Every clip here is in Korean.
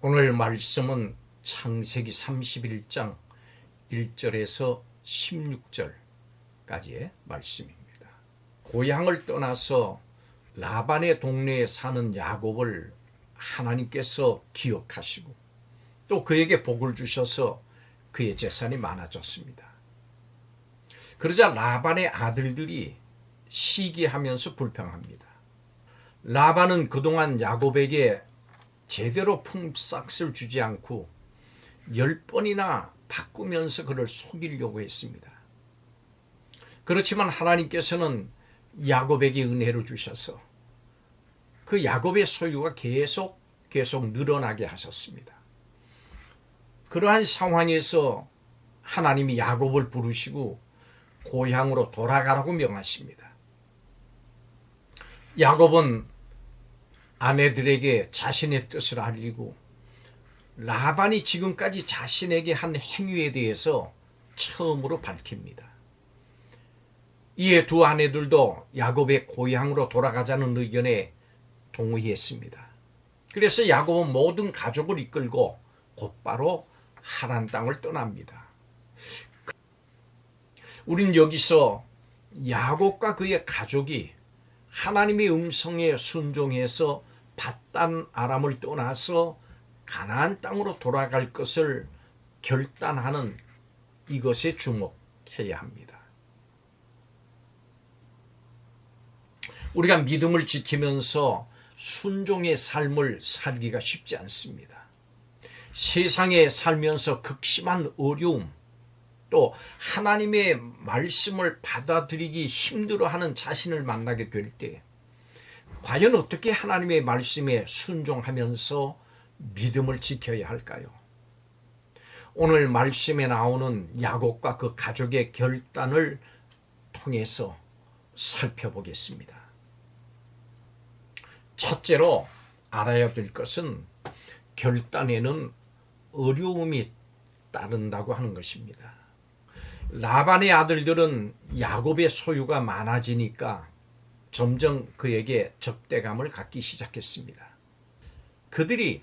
오늘 말씀은 창세기 31장 1절에서 16절까지의 말씀입니다. 고향을 떠나서 라반의 동네에 사는 야곱을 하나님께서 기억하시고 또 그에게 복을 주셔서 그의 재산이 많아졌습니다. 그러자 라반의 아들들이 시기하면서 불평합니다. 라반은 그동안 야곱에게 제대로 품삯을 주지 않고 열 번이나 바꾸면서 그를 속이려고 했습니다. 그렇지만 하나님께서는 야곱에게 은혜를 주셔서 그 야곱의 소유가 계속 계속 늘어나게 하셨습니다. 그러한 상황에서 하나님이 야곱을 부르시고 고향으로 돌아가라고 명하십니다. 야곱은 아내들에게 자신의 뜻을 알리고 라반이 지금까지 자신에게 한 행위에 대해서 처음으로 밝힙니다. 이에 두 아내들도 야곱의 고향으로 돌아가자는 의견에 동의했습니다. 그래서 야곱은 모든 가족을 이끌고 곧바로 하란 땅을 떠납니다. 우린 여기서 야곱과 그의 가족이 하나님의 음성에 순종해서 바단 아람을 떠나서 가나안 땅으로 돌아갈 것을 결단하는 이것에 주목해야 합니다. 우리가 믿음을 지키면서 순종의 삶을 살기가 쉽지 않습니다. 세상에 살면서 극심한 어려움, 또 하나님의 말씀을 받아들이기 힘들어하는 자신을 만나게 될 때, 과연 어떻게 하나님의 말씀에 순종하면서 믿음을 지켜야 할까요? 오늘 말씀에 나오는 야곱과 그 가족의 결단을 통해서 살펴보겠습니다. 첫째로 알아야 될 것은 결단에는 어려움이 따른다고 하는 것입니다. 라반의 아들들은 야곱의 소유가 많아지니까 점점 그에게 적대감을 갖기 시작했습니다. 그들이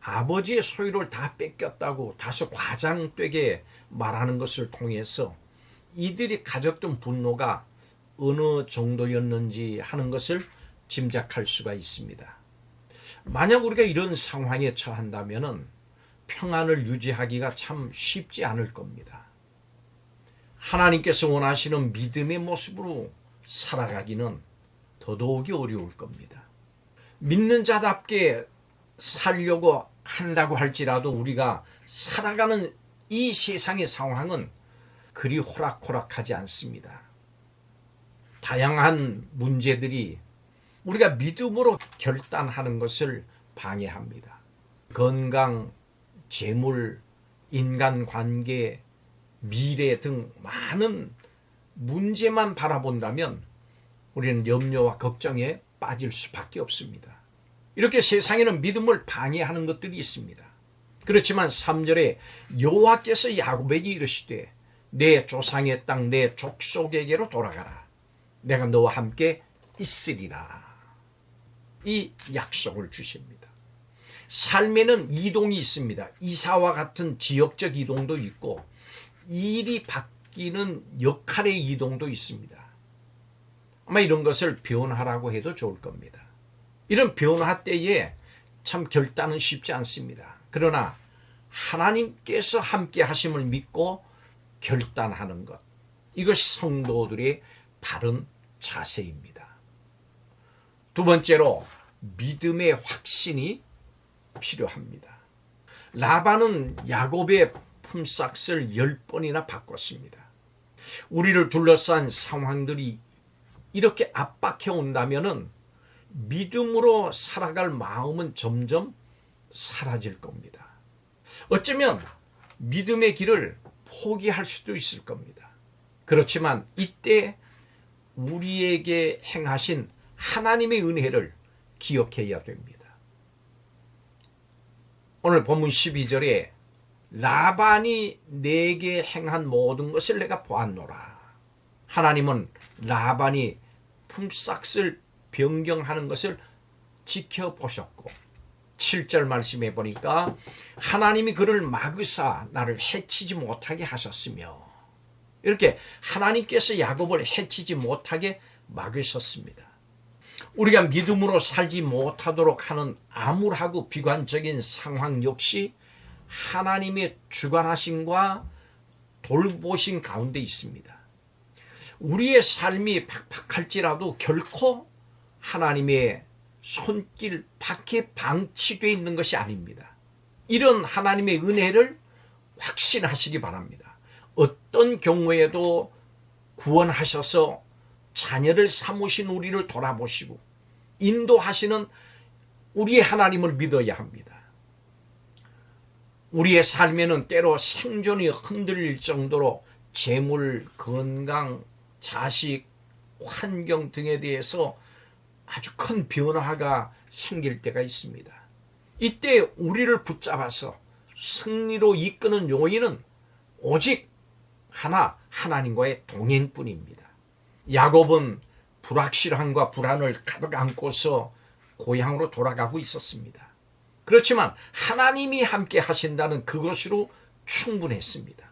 아버지의 소유를 다 뺏겼다고 다소 과장되게 말하는 것을 통해서 이들이 가졌던 분노가 어느 정도였는지 하는 것을 짐작할 수가 있습니다. 만약 우리가 이런 상황에 처한다면 평안을 유지하기가 참 쉽지 않을 겁니다. 하나님께서 원하시는 믿음의 모습으로 살아가기는 더더욱이 어려울 겁니다. 믿는 자답게 살려고 한다고 할지라도 우리가 살아가는 이 세상의 상황은 그리 호락호락하지 않습니다. 다양한 문제들이 우리가 믿음으로 결단하는 것을 방해합니다. 건강, 재물, 인간관계, 미래 등 많은 문제만 바라본다면 우리는 염려와 걱정에 빠질 수밖에 없습니다. 이렇게 세상에는 믿음을 방해하는 것들이 있습니다. 그렇지만 3절에 여호와께서 야곱에게 이르시되 내 조상의 땅 내 족속에게로 돌아가라. 내가 너와 함께 있으리라. 이 약속을 주십니다. 삶에는 이동이 있습니다. 이사와 같은 지역적 이동도 있고 일이 바뀌는 역할의 이동도 있습니다. 아마 이런 것을 변화라고 해도 좋을 겁니다. 이런 변화 때에 참 결단은 쉽지 않습니다. 그러나 하나님께서 함께 하심을 믿고 결단하는 것. 이것이 성도들의 바른 자세입니다. 두 번째로 믿음의 확신이 필요합니다. 라반은 야곱의 품삯을 열 번이나 바꿨습니다. 우리를 둘러싼 상황들이 이렇게 압박해 온다면은 믿음으로 살아갈 마음은 점점 사라질 겁니다. 어쩌면 믿음의 길을 포기할 수도 있을 겁니다. 그렇지만 이때 우리에게 행하신 하나님의 은혜를 기억해야 됩니다. 오늘 본문 12절에 라반이 내게 행한 모든 것을 내가 보았노라. 하나님은 라반이 품삯을 변경하는 것을 지켜보셨고 7절 말씀해 보니까 하나님이 그를 막으사 나를 해치지 못하게 하셨으며 이렇게 하나님께서 야곱을 해치지 못하게 막으셨습니다. 우리가 믿음으로 살지 못하도록 하는 암울하고 비관적인 상황 역시 하나님의 주관하심과 돌보신 가운데 있습니다. 우리의 삶이 팍팍할지라도 결코 하나님의 손길 밖에 방치되어 있는 것이 아닙니다. 이런 하나님의 은혜를 확신하시기 바랍니다. 어떤 경우에도 구원하셔서 자녀를 삼으신 우리를 돌아보시고 인도하시는 우리의 하나님을 믿어야 합니다. 우리의 삶에는 때로 생존이 흔들릴 정도로 재물, 건강, 자식, 환경 등에 대해서 아주 큰 변화가 생길 때가 있습니다. 이때 우리를 붙잡아서 승리로 이끄는 요인은 오직 하나 하나님과의 동행뿐입니다. 야곱은 불확실함과 불안을 가득 안고서 고향으로 돌아가고 있었습니다. 그렇지만 하나님이 함께 하신다는 그것으로 충분했습니다.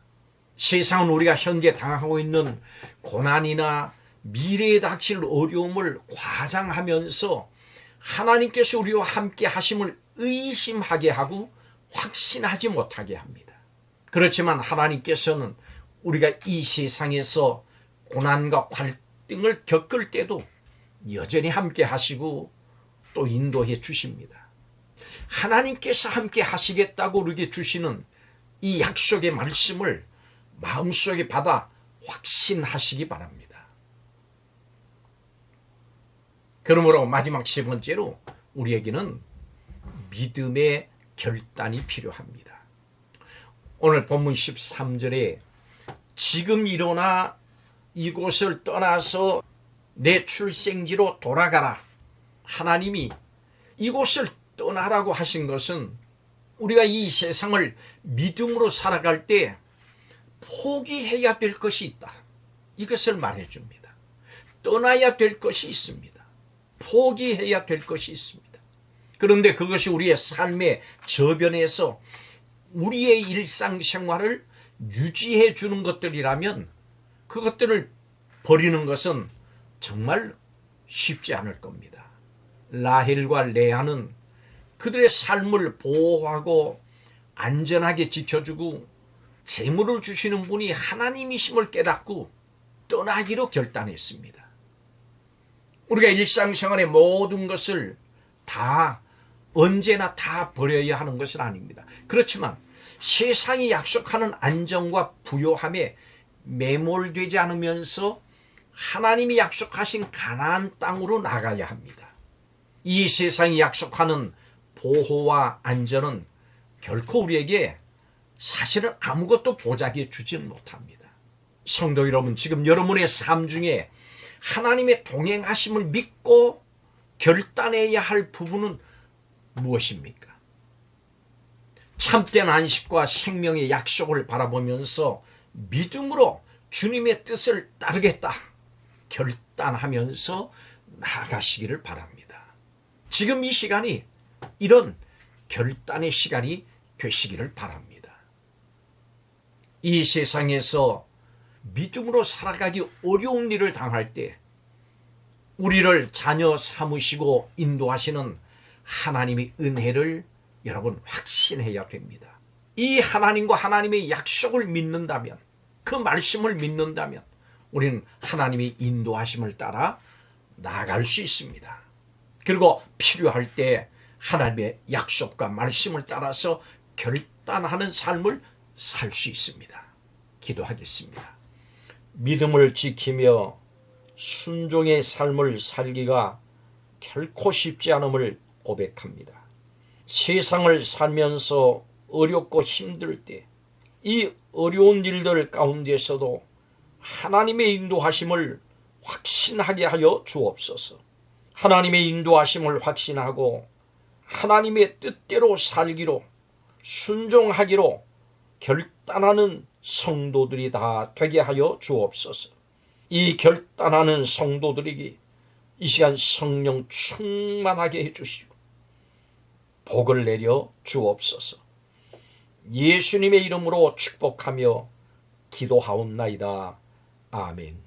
세상은 우리가 현재 당하고 있는 고난이나 미래에 닥칠 어려움을 과장하면서 하나님께서 우리와 함께 하심을 의심하게 하고 확신하지 못하게 합니다. 그렇지만 하나님께서는 우리가 이 세상에서 고난과 갈등을 겪을 때도 여전히 함께 하시고 또 인도해 주십니다. 하나님께서 함께 하시겠다고 우리에게 주시는 이 약속의 말씀을 마음속에 받아 확신하시기 바랍니다. 그러므로 마지막 세 번째로 우리에게는 믿음의 결단이 필요합니다. 오늘 본문 13절에 지금 일어나 이곳을 떠나서 내 출생지로 돌아가라. 하나님이 이곳을 떠나라고 하신 것은 우리가 이 세상을 믿음으로 살아갈 때 포기해야 될 것이 있다. 이것을 말해줍니다. 떠나야 될 것이 있습니다. 포기해야 될 것이 있습니다. 그런데 그것이 우리의 삶의 저변에서 우리의 일상생활을 유지해 주는 것들이라면 그것들을 버리는 것은 정말 쉽지 않을 겁니다. 라헬과 레아는 그들의 삶을 보호하고 안전하게 지켜주고 재물을 주시는 분이 하나님이심을 깨닫고 떠나기로 결단했습니다. 우리가 일상생활의 모든 것을 다 언제나 다 버려야 하는 것은 아닙니다. 그렇지만 세상이 약속하는 안정과 부요함에 매몰되지 않으면서 하나님이 약속하신 가나안 땅으로 나가야 합니다. 이 세상이 약속하는 보호와 안전은 결코 우리에게 사실은 아무것도 보자기에 주지는 못합니다. 성도 여러분, 지금 여러분의 삶 중에 하나님의 동행하심을 믿고 결단해야 할 부분은 무엇입니까? 참된 안식과 생명의 약속을 바라보면서 믿음으로 주님의 뜻을 따르겠다. 결단하면서 나아가시기를 바랍니다. 지금 이 시간이 이런 결단의 시간이 되시기를 바랍니다. 이 세상에서 믿음으로 살아가기 어려운 일을 당할 때 우리를 자녀 삼으시고 인도하시는 하나님의 은혜를 여러분 확신해야 됩니다. 이 하나님과 하나님의 약속을 믿는다면 그 말씀을 믿는다면 우리는 하나님의 인도하심을 따라 나아갈 수 있습니다. 그리고 필요할 때 하나님의 약속과 말씀을 따라서 결단하는 삶을 살 수 있습니다. 기도하겠습니다. 믿음을 지키며 순종의 삶을 살기가 결코 쉽지 않음을 고백합니다. 세상을 살면서 어렵고 힘들 때 이 어려운 일들 가운데서도 하나님의 인도하심을 확신하게 하여 주옵소서. 하나님의 인도하심을 확신하고 하나님의 뜻대로 살기로 순종하기로 결단하는 성도들이 다 되게 하여 주옵소서. 이 결단하는 성도들에게 이 시간 성령 충만하게 해주시고 복을 내려 주옵소서. 예수님의 이름으로 축복하며 기도하옵나이다. 아멘.